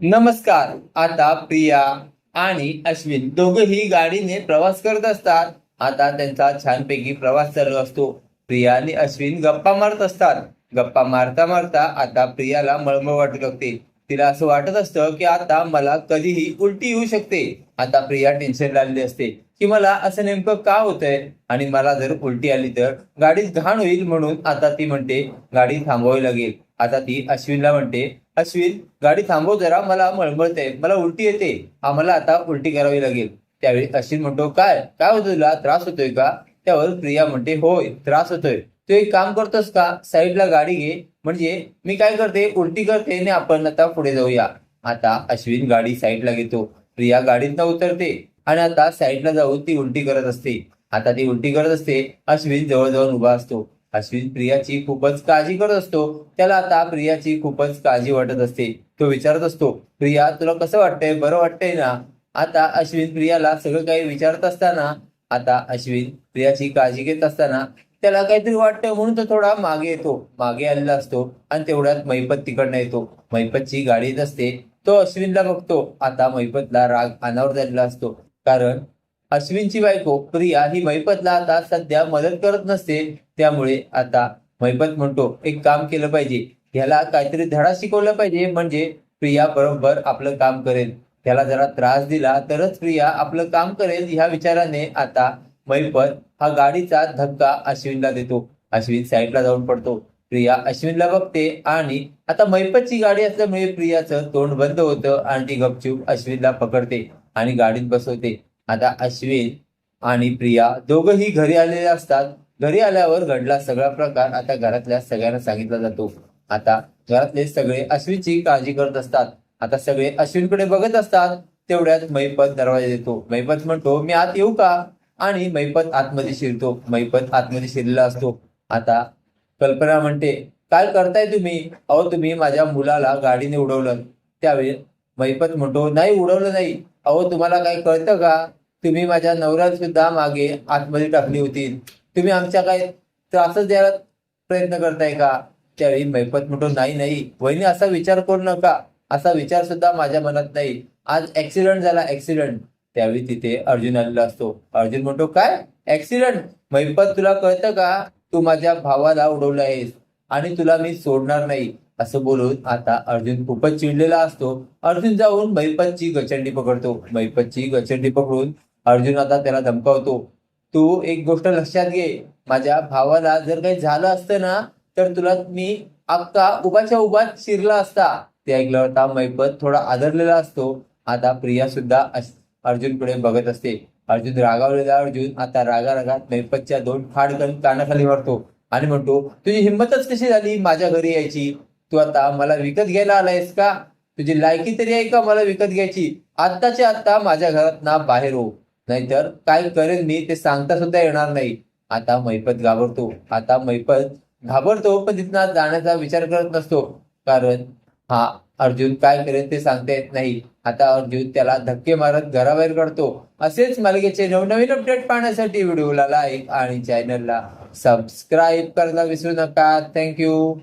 नमस्कार आता प्रिया आणि अश्विन दोघंही गाडीने प्रवास करत असतात. आता त्यांचा छानपैकी प्रवास चालू असतो. प्रिया आणि अश्विन गप्पा मारत असतात. गप्पा मारता मारता आता प्रियाला मळमळ वाटू लागते. तिला असं वाटत असतं की आता मला कधीही उलटी येऊ शकते. आता प्रिया टेन्शन लागली असते की मला असं नेमकं का होतंय? आणि मला जर उलटी आली तर गाडीत घाण होईल म्हणून आता ती म्हणते गाडी थांबवावी लागेल. आता ती अश्विनला म्हणते अश्विन गाडी थांबव जरा मला मळमळते मला उलटी येते. आम्हाला आता उलटी करावी लागेल. त्यावेळी अश्विन म्हणतो काय? काय होतो तुला? त्रास होतोय का? त्यावर प्रिया म्हणते होय त्रास होतोय. तू एक काम करतोस का? साईडला गाडी घे. म्हणजे मी काय करते? उलटी करते आणि आपण आता पुढे जाऊया. आता अश्विन गाडी साईडला घेतो. प्रिया गाडीतनं उतरते आणि आता साईडला जाऊन ती उलटी करत असते. आता ती उलटी करत असते अश्विन जवळ उभा असतो. अश्विन प्रियाची खूपच काळजी करत असतो. त्याला आता प्रियाची खूपच काळजी वाटत असते. तो विचारत असतो प्रिया तुला कसं वाटतंय? बरं वाटतंय ना? आता अश्विन प्रियाला सगळं काही विचारत असताना आता अश्विन प्रियाची काळजी घेत असताना त्याला काहीतरी वाटतं म्हणून तो थोडा मागे येतो. मागे आलेला असतो आणि तेवढ्यात मैपत तिकडनं येतो. मैपतची गाडी येत असते. तो अश्विनला बघतो. आता मैपतला राग अनावर झालेला असतो. कारण अश्विनची बायको प्रिया ही मैपतला आता सध्या मदत करत नसते. त्यामुळे आता मैपत म्हणतो एक काम केलं पाहिजे. ह्याला काहीतरी धडा शिकवला पाहिजे. म्हणजे प्रिया बरोबर आपलं काम करेल. त्याला जरा त्रास दिला तरच प्रिया आपलं काम करेल. ह्या विचाराने आता मैपत हा गाडीचा धक्का अश्विनला देतो. अश्विन साईडला जाऊन पडतो. प्रिया अश्विनला बघते आणि आता मैपतची गाडी असल्यामुळे प्रियाचं तोंड बंद होतं. आणि ती गपचूप अश्विनला पकडते आणि गाडीत बसवते. आता अश्विन आणि प्रिया दोघंही घरी आलेले असतात. घरी आल्यावर घडला सगळा प्रकार आता घरातल्या सगळ्यांना सांगितला जातो. आता घरातले सगळे अश्विनची काळजी करत असतात. आता सगळे अश्विनकडे बघत असतात. तेवढ्यात मैपत दरवाजा देतो. मैपत म्हणतो मी आत येऊ का? आणि मैपत आतमध्ये शिरतो. मैपत आतमध्ये शिरलेला असतो. आता कल्पना म्हणते काय करताय तुम्ही? अहो तुम्ही माझ्या मुलाला गाडीने उडवलं. त्यावेळी मैपत म्हणतो नाही उडवलं नाही. अहो तुम्हाला काय कळतं का? तुम्ही माझ्या नवऱ्याला सुद्धा मागे आतमध्ये टाकली होती. तुम्ही आमच्या काय त्रासच द्यायला प्रयत्न करताय का? त्यावेळी मैपत म्हणतो नाही नाही. वहिनी असा विचार करू नका. असा विचार सुद्धा माझ्या मनात नाही. आज ऍक्सिडेंट झाला ऍक्सिडेंट त्यावेळी तिथे अर्जुन आलेला असतो. अर्जुन म्हणतो काय? ऍक्सिडेंट महिपत तुला कळतं का? तू माझ्या भावाला उडवलं आहेस आणि तुला मी सोडणार नाही. असं बोलून आता अर्जुन खूपच चिडलेला असतो. अर्जुन जाऊन मैपतची गचंडी पकडतो. मैपतची गचंडी पकडून अर्जुन आता त्याला धमकावतो तू एक गोष्ट लक्षात घे. माझ्या भावाला जर काही झालं असतं ना तर तुला मी अक्का उभाच्या उभात शिरला असता. ते ऐकल्यावर आता मैपत थोडा आदरलेला असतो. आता प्रिया सुद्धा अर्जुनकडे बघत असते. अर्जुन रागावलेला अर्जुन आता रागा रागात मैपतच्या दोन फाडकन कानाखाली मारतो आणि म्हणतो तुझी हिंमतच कशी झाली माझ्या घरी यायची? तू आता मला विकत घ्यायला आलायस का? तुझी लायकी तरी आहे का मला विकत घ्यायची? आत्ताच्या आत्ता माझ्या घरात ना बाहेर हो. नाहीतर काय करेन मी ते सांगता सुद्धा येणार नाही. आता मैपत घाबरतो. आता मैपत घाबरतो पण तिथनं जाण्याचा विचार करत नसतो. कारण हा अर्जुन काय करेल ते सांगता येत नाही. आता अर्जुन त्याला धक्के मारत घराबाहेर काढतो. असेच मालिकेचे नवनवीन अपडेट पाहण्यासाठी व्हिडिओला लाईक आणि चॅनलला सबस्क्राईब करायला विसरू नका. थँक्यू